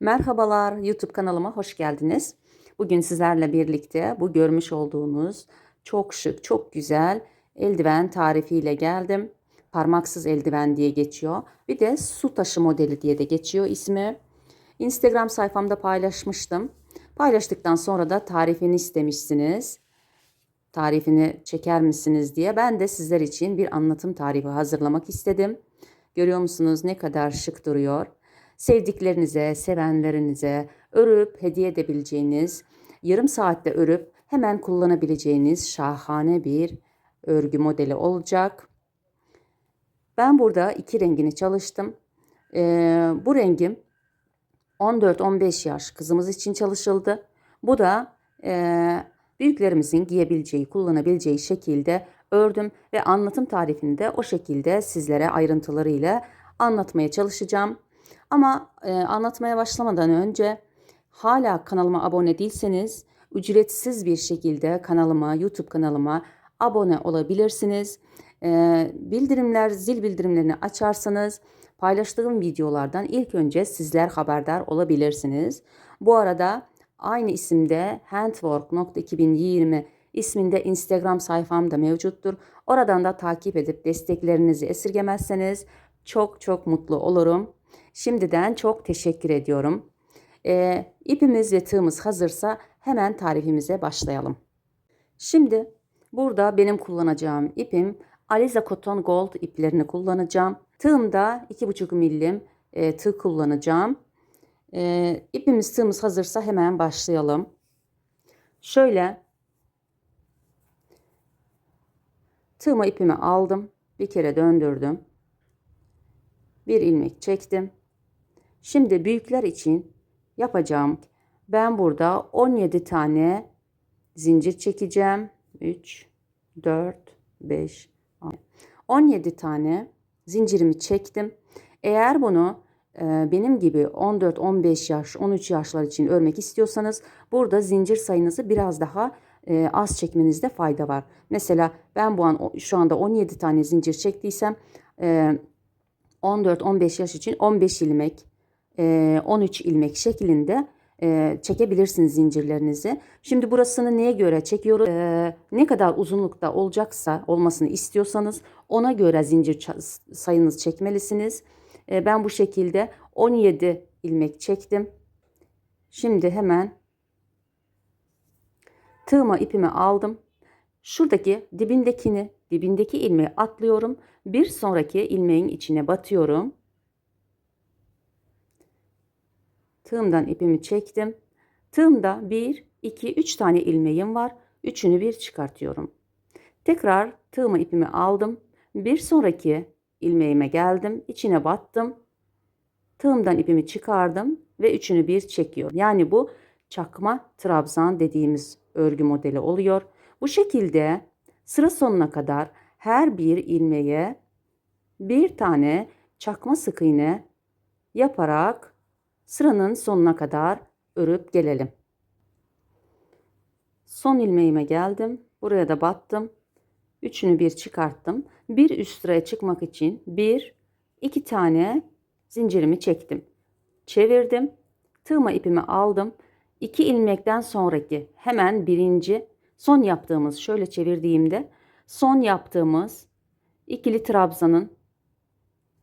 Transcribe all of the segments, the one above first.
Merhabalar YouTube kanalıma hoş geldiniz. Bugün sizlerle birlikte bu görmüş olduğunuz çok şık, çok güzel eldiven tarifiyle geldim. Parmaksız eldiven diye geçiyor. Bir de su taşı modeli diye de geçiyor ismi. Instagram sayfamda paylaşmıştım. Paylaştıktan sonra da tarifini istemişsiniz. Tarifini çeker misiniz diye ben de sizler için bir anlatım tarifi hazırlamak istedim. Görüyor musunuz ne kadar şık duruyor? Sevdiklerinize, sevenlerinize örüp hediye edebileceğiniz, yarım saatte örüp hemen kullanabileceğiniz şahane bir örgü modeli olacak. Ben burada iki rengini çalıştım. Ee, bu rengim 14-15 yaş kızımız için çalışıldı. Bu da e, büyüklerimizin giyebileceği, kullanabileceği şekilde ördüm ve anlatım tarifini de o şekilde sizlere ayrıntılarıyla anlatmaya çalışacağım. Ama e, anlatmaya başlamadan önce hala kanalıma abone değilseniz ücretsiz bir şekilde kanalıma, YouTube kanalıma abone olabilirsiniz. E, bildirimler, zil bildirimlerini açarsanız paylaştığım videolardan ilk önce sizler haberdar olabilirsiniz. Bu arada aynı isimde handwork.2020 isminde Instagram sayfam da mevcuttur. Oradan da takip edip desteklerinizi esirgemezseniz çok çok mutlu olurum. Şimdiden çok teşekkür ediyorum. Ee, ipimiz ve tığımız hazırsa hemen tarifimize başlayalım. Şimdi burada benim kullanacağım ipim Aliza Cotton Gold iplerini kullanacağım. Tığımda 2,5 milim e, tığ kullanacağım. E, ipimiz tığımız hazırsa hemen başlayalım. Şöyle tığıma ipimi aldım. Bir kere döndürdüm. Bir ilmek çektim. Şimdi büyükler için yapacağım. Ben burada 17 tane zincir çekeceğim. 3, 4, 5, 6. 17 tane zincirimi çektim. Eğer bunu e, benim gibi 14-15 yaş, 13 yaşlar için örmek istiyorsanız burada zincir sayınızı biraz daha e, az çekmenizde fayda var. Mesela ben bu an şu anda 17 tane zincir çektiysem 14-15 yaş için 15 ilmek, 13 ilmek şeklinde çekebilirsiniz zincirlerinizi. Şimdi burasını neye göre çekiyoruz? Ne kadar uzunlukta olacaksa olmasını istiyorsanız ona göre zincir sayınız çekmelisiniz. Ben bu şekilde 17 ilmek çektim. Şimdi hemen tığıma ipimi aldım. Şuradaki dibindekini, dibindeki ilmeği atlıyorum. Bir sonraki ilmeğin içine batıyorum. Tığımdan ipimi çektim. Tığımda 1, 2, 3 tane ilmeğim var. Üçünü bir çıkartıyorum. Tekrar tığımı ipimi aldım. Bir sonraki ilmeğime geldim. içine battım. Tığımdan ipimi çıkardım ve üçünü bir çekiyor. Yani bu çakma trabzan dediğimiz örgü modeli oluyor. Bu şekilde sıra sonuna kadar her bir ilmeğe bir tane çakma sık iğne yaparak sıranın sonuna kadar örüp gelelim. Son ilmeğime geldim. Buraya da battım. Üçünü bir çıkarttım. Bir üst sıraya çıkmak için bir, iki tane zincirimi çektim. Çevirdim. Tığma ipimi aldım. İki ilmekten sonraki hemen birinci son yaptığımız şöyle çevirdiğimde son yaptığımız ikili trabzanın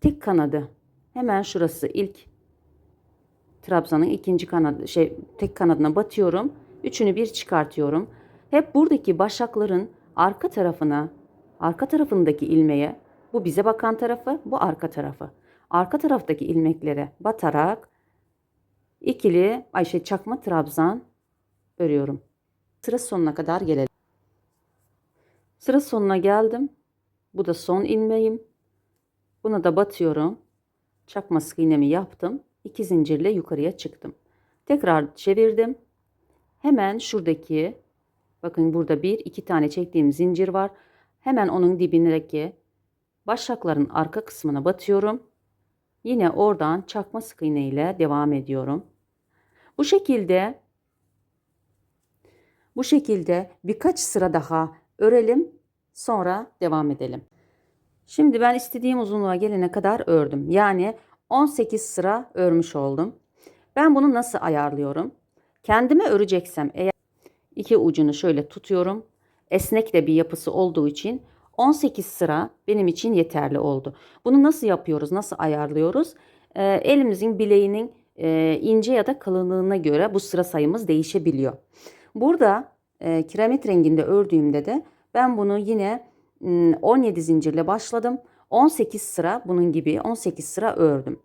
tek kanadı hemen şurası ilk trabzanın ikinci kanadı şey tek kanadına batıyorum. Üçünü bir çıkartıyorum. Hep buradaki başakların arka tarafına, arka tarafındaki ilmeğe, bu bize bakan tarafı, bu arka tarafı. Arka taraftaki ilmeklere batarak ikili Ayşe çakma trabzan örüyorum. Sıra sonuna kadar gelelim. Sıra sonuna geldim. Bu da son ilmeğim. Buna da batıyorum. Çakma sık iğnemi yaptım. İki zincirle yukarıya çıktım. Tekrar çevirdim. Hemen şuradaki bakın burada bir iki tane çektiğim zincir var. Hemen onun dibindeki başakların arka kısmına batıyorum. Yine oradan çakma sık iğne ile devam ediyorum. Bu şekilde bu şekilde birkaç sıra daha örelim. Sonra devam edelim. Şimdi ben istediğim uzunluğa gelene kadar ördüm. Yani 18 sıra örmüş oldum. Ben bunu nasıl ayarlıyorum? Kendime öreceksem eğer iki ucunu şöyle tutuyorum. Esnek de bir yapısı olduğu için 18 sıra benim için yeterli oldu. Bunu nasıl yapıyoruz? Nasıl ayarlıyoruz? Ee, elimizin bileğinin e, ince ya da kalınlığına göre bu sıra sayımız değişebiliyor. Burada e, kiremit renginde ördüğümde de ben bunu yine m, 17 zincirle başladım. 18 sıra bunun gibi 18 sıra ördüm.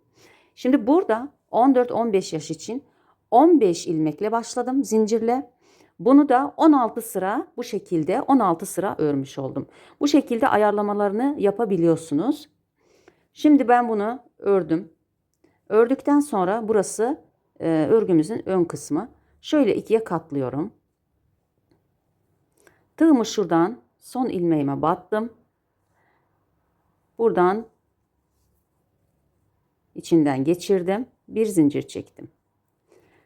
Şimdi burada 14-15 yaş için 15 ilmekle başladım zincirle. Bunu da 16 sıra bu şekilde 16 sıra örmüş oldum. Bu şekilde ayarlamalarını yapabiliyorsunuz. Şimdi ben bunu ördüm. Ördükten sonra burası e, örgümüzün ön kısmı. Şöyle ikiye katlıyorum. Tığımı şuradan son ilmeğime battım. Buradan içinden geçirdim. Bir zincir çektim.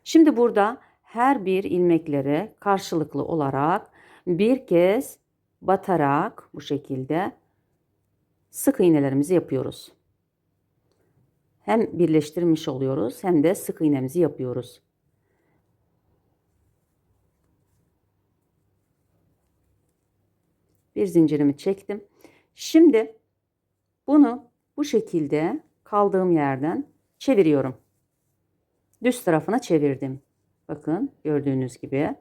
Şimdi burada her bir ilmekleri karşılıklı olarak bir kez batarak bu şekilde sık iğnelerimizi yapıyoruz. Hem birleştirmiş oluyoruz hem de sık iğnemizi yapıyoruz. Bir zincirimi çektim. Şimdi bunu bu şekilde kaldığım yerden çeviriyorum. Düz tarafına çevirdim. Bakın gördüğünüz gibi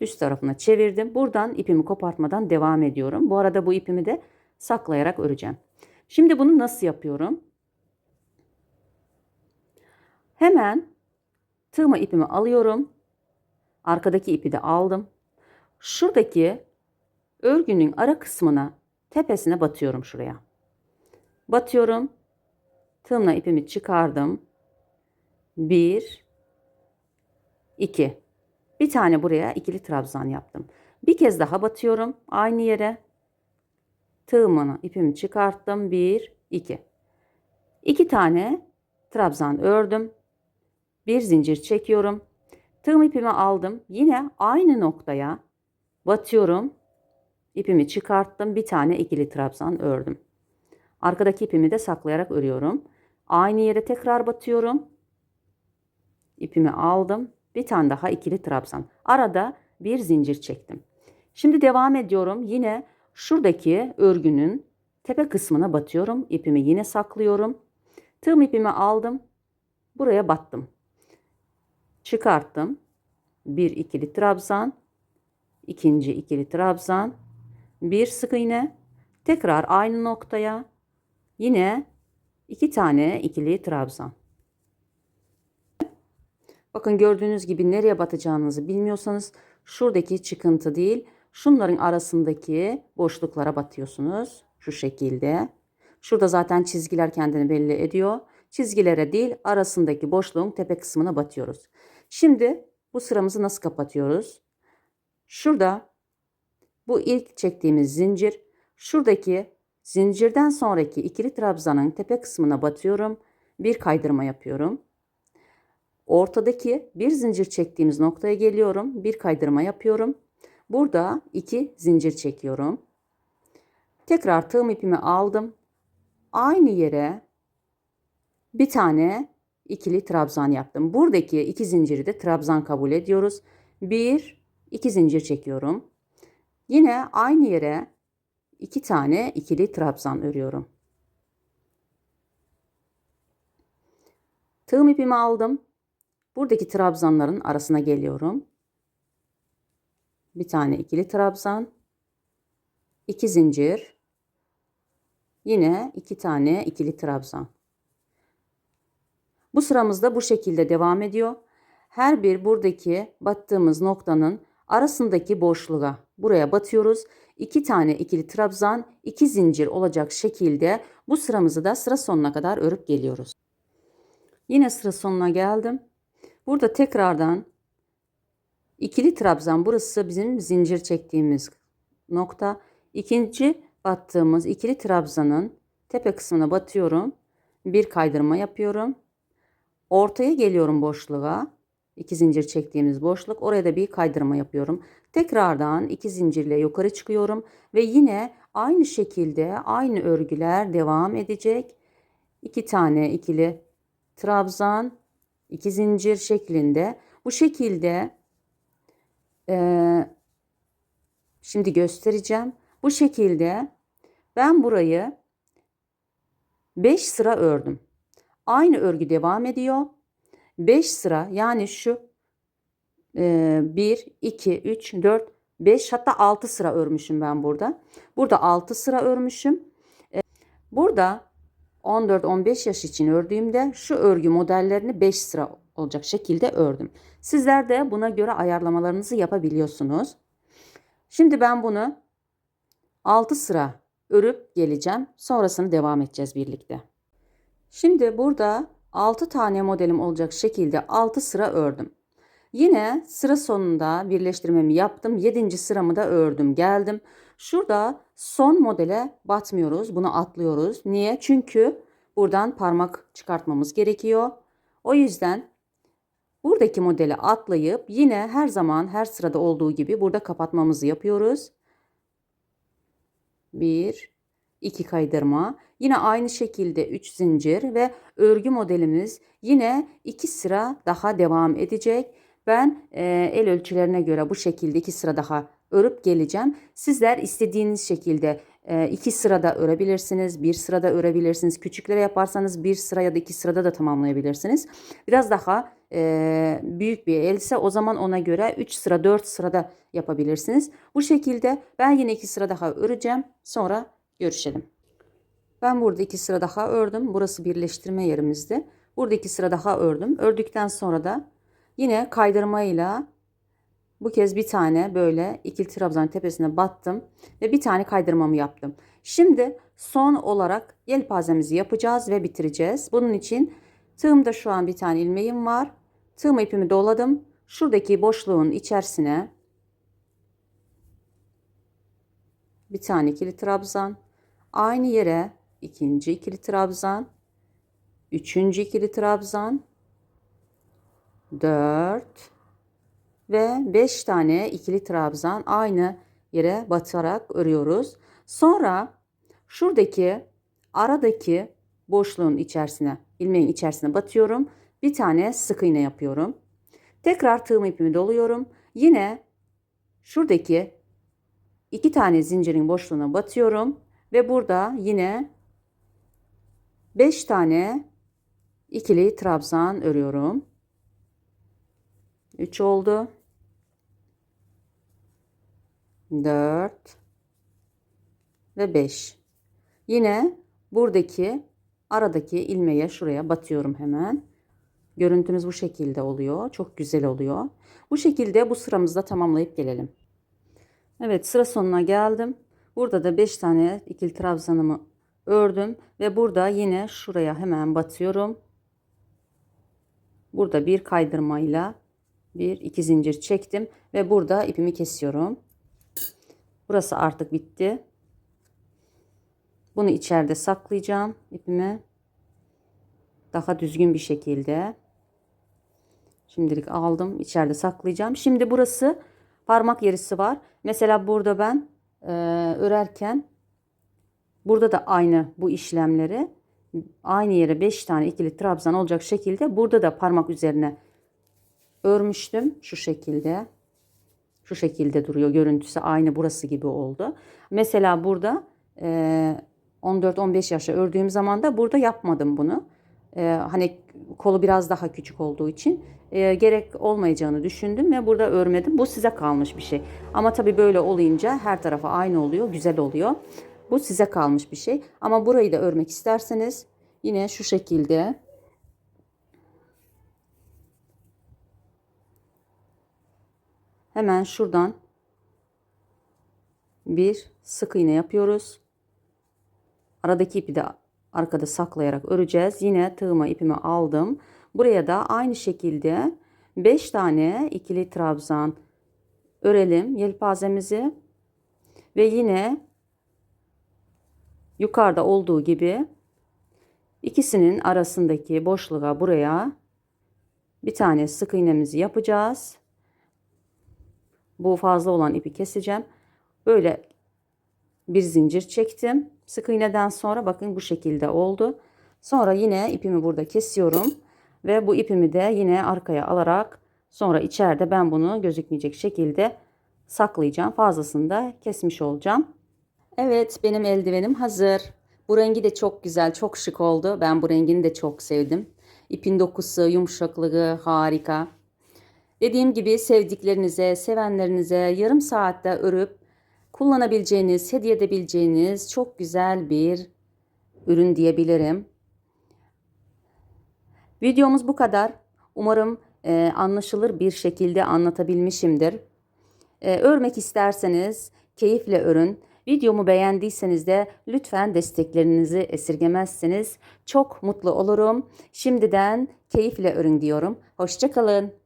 düz tarafına çevirdim. Buradan ipimi kopartmadan devam ediyorum. Bu arada bu ipimi de saklayarak öreceğim. Şimdi bunu nasıl yapıyorum? Hemen tığma ipimi alıyorum. Arkadaki ipi de aldım. Şuradaki örgünün ara kısmına tepesine batıyorum şuraya. Batıyorum. Tığımla ipimi çıkardım. Bir, iki. Bir tane buraya ikili trabzan yaptım. Bir kez daha batıyorum aynı yere. Tığımını ipimi çıkarttım. Bir, iki. İki tane trabzan ördüm. Bir zincir çekiyorum. Tığım ipimi aldım. Yine aynı noktaya batıyorum. İpimi çıkarttım. Bir tane ikili trabzan ördüm. Arkadaki ipimi de saklayarak örüyorum. Aynı yere tekrar batıyorum. İpimi aldım. Bir tane daha ikili trabzan. Arada bir zincir çektim. Şimdi devam ediyorum. Yine şuradaki örgünün tepe kısmına batıyorum. İpimi yine saklıyorum. Tığım ipimi aldım. Buraya battım. Çıkarttım. Bir ikili trabzan. ikinci ikili trabzan. Bir sık iğne. Tekrar aynı noktaya. Yine iki tane ikili trabzan. Bakın gördüğünüz gibi nereye batacağınızı bilmiyorsanız şuradaki çıkıntı değil şunların arasındaki boşluklara batıyorsunuz. Şu şekilde. Şurada zaten çizgiler kendini belli ediyor. Çizgilere değil arasındaki boşluğun tepe kısmına batıyoruz. Şimdi bu sıramızı nasıl kapatıyoruz? Şurada bu ilk çektiğimiz zincir şuradaki zincirden sonraki ikili trabzanın tepe kısmına batıyorum. Bir kaydırma yapıyorum. Ortadaki bir zincir çektiğimiz noktaya geliyorum. Bir kaydırma yapıyorum. Burada iki zincir çekiyorum. Tekrar tığım ipimi aldım. Aynı yere bir tane ikili trabzan yaptım. Buradaki iki zinciri de trabzan kabul ediyoruz. Bir, iki zincir çekiyorum. Yine aynı yere iki tane ikili trabzan örüyorum. Tığım ipimi aldım. Buradaki trabzanların arasına geliyorum. Bir tane ikili trabzan. iki zincir. Yine iki tane ikili trabzan. Bu sıramızda bu şekilde devam ediyor. Her bir buradaki battığımız noktanın arasındaki boşluğa buraya batıyoruz. İki tane ikili trabzan, iki zincir olacak şekilde bu sıramızı da sıra sonuna kadar örüp geliyoruz. Yine sıra sonuna geldim. Burada tekrardan ikili trabzan burası bizim zincir çektiğimiz nokta. İkinci battığımız ikili trabzanın tepe kısmına batıyorum. Bir kaydırma yapıyorum. Ortaya geliyorum boşluğa. İki zincir çektiğimiz boşluk. Oraya da bir kaydırma yapıyorum. Tekrardan iki zincirle yukarı çıkıyorum ve yine aynı şekilde aynı örgüler devam edecek. İki tane ikili trabzan, iki zincir şeklinde. Bu şekilde eee, şimdi göstereceğim. Bu şekilde ben burayı 5 sıra ördüm. Aynı örgü devam ediyor. 5 sıra yani şu 1, 2, 3, 4, 5 hatta 6 sıra örmüşüm ben burada. Burada 6 sıra örmüşüm. E, Burada 14-15 yaş için ördüğümde şu örgü modellerini 5 sıra olacak şekilde ördüm. Sizler de buna göre ayarlamalarınızı yapabiliyorsunuz. Şimdi ben bunu 6 sıra örüp geleceğim. Sonrasını devam edeceğiz birlikte. Şimdi burada 6 tane modelim olacak şekilde 6 sıra ördüm. Yine sıra sonunda birleştirmemi yaptım. 7. sıramı da ördüm. Geldim. Şurada son modele batmıyoruz. Bunu atlıyoruz. Niye? Çünkü buradan parmak çıkartmamız gerekiyor. O yüzden buradaki modeli atlayıp yine her zaman her sırada olduğu gibi burada kapatmamızı yapıyoruz. 1 2 kaydırma. Yine aynı şekilde 3 zincir ve örgü modelimiz yine 2 sıra daha devam edecek. Ben e, el ölçülerine göre bu şekilde 2 sıra daha örüp geleceğim. Sizler istediğiniz şekilde 2 sırada örebilirsiniz, bir sırada örebilirsiniz. Küçüklere yaparsanız bir sıra ya da iki sırada da tamamlayabilirsiniz. Biraz daha e, büyük bir else o zaman ona göre 3 sıra 4 sırada yapabilirsiniz. Bu şekilde ben yine 2 sıra daha öreceğim. Sonra görüşelim. Ben burada 2 sıra daha ördüm. Burası birleştirme yerimizdi. Burada 2 sıra daha ördüm. Ördükten sonra da yine kaydırmayla bu kez bir tane böyle ikili trabzan tepesine battım ve bir tane kaydırmamı yaptım. Şimdi son olarak yelpazemizi yapacağız ve bitireceğiz. Bunun için tığımda şu an bir tane ilmeğim var. Tığım ipimi doladım. Şuradaki boşluğun içerisine bir tane ikili trabzan, aynı yere ikinci ikili trabzan, üçüncü ikili trabzan, dört ve beş tane ikili trabzan aynı yere batarak örüyoruz. Sonra şuradaki aradaki boşluğun içerisine, ilmeğin içerisine batıyorum. Bir tane sık iğne yapıyorum. Tekrar tığım ipimi doluyorum. Yine şuradaki iki tane zincirin boşluğuna batıyorum ve burada yine 5 tane ikili trabzan örüyorum. 3 oldu. 4 ve 5. Yine buradaki aradaki ilmeğe şuraya batıyorum hemen. Görüntümüz bu şekilde oluyor. Çok güzel oluyor. Bu şekilde bu sıramızda tamamlayıp gelelim. Evet sıra sonuna geldim. Burada da 5 tane ikili trabzanımı ördüm ve burada yine şuraya hemen batıyorum. Burada bir kaydırmayla bir iki zincir çektim ve burada ipimi kesiyorum. Burası artık bitti. Bunu içeride saklayacağım ipimi. Daha düzgün bir şekilde. Şimdilik aldım. içeride saklayacağım. Şimdi burası parmak yerisi var. Mesela burada ben e, örerken burada da aynı bu işlemleri aynı yere 5 tane ikili trabzan olacak şekilde burada da parmak üzerine örmüştüm şu şekilde. Şu şekilde duruyor. Görüntüsü aynı burası gibi oldu. Mesela burada e, 14-15 yaşta ördüğüm zaman da burada yapmadım bunu. E, hani kolu biraz daha küçük olduğu için e, gerek olmayacağını düşündüm ve burada örmedim. Bu size kalmış bir şey. Ama tabii böyle olunca her tarafa aynı oluyor. Güzel oluyor. Bu size kalmış bir şey. Ama burayı da örmek isterseniz yine şu şekilde Hemen şuradan bir sık iğne yapıyoruz. Aradaki ipi de arkada saklayarak öreceğiz. Yine tığıma ipimi aldım. Buraya da aynı şekilde 5 tane ikili trabzan örelim yelpazemizi. Ve yine yukarıda olduğu gibi ikisinin arasındaki boşluğa buraya bir tane sık iğnemizi yapacağız. Bu fazla olan ipi keseceğim. Böyle bir zincir çektim. Sık iğneden sonra bakın bu şekilde oldu. Sonra yine ipimi burada kesiyorum. Ve bu ipimi de yine arkaya alarak sonra içeride ben bunu gözükmeyecek şekilde saklayacağım. Fazlasını da kesmiş olacağım. Evet benim eldivenim hazır. Bu rengi de çok güzel, çok şık oldu. Ben bu rengini de çok sevdim. İpin dokusu, yumuşaklığı harika. Dediğim gibi sevdiklerinize, sevenlerinize yarım saatte örüp kullanabileceğiniz, hediye edebileceğiniz çok güzel bir ürün diyebilirim. Videomuz bu kadar. Umarım e, anlaşılır bir şekilde anlatabilmişimdir. E, örmek isterseniz keyifle örün. Videomu beğendiyseniz de lütfen desteklerinizi esirgemezseniz çok mutlu olurum. Şimdiden keyifle örün diyorum. Hoşçakalın.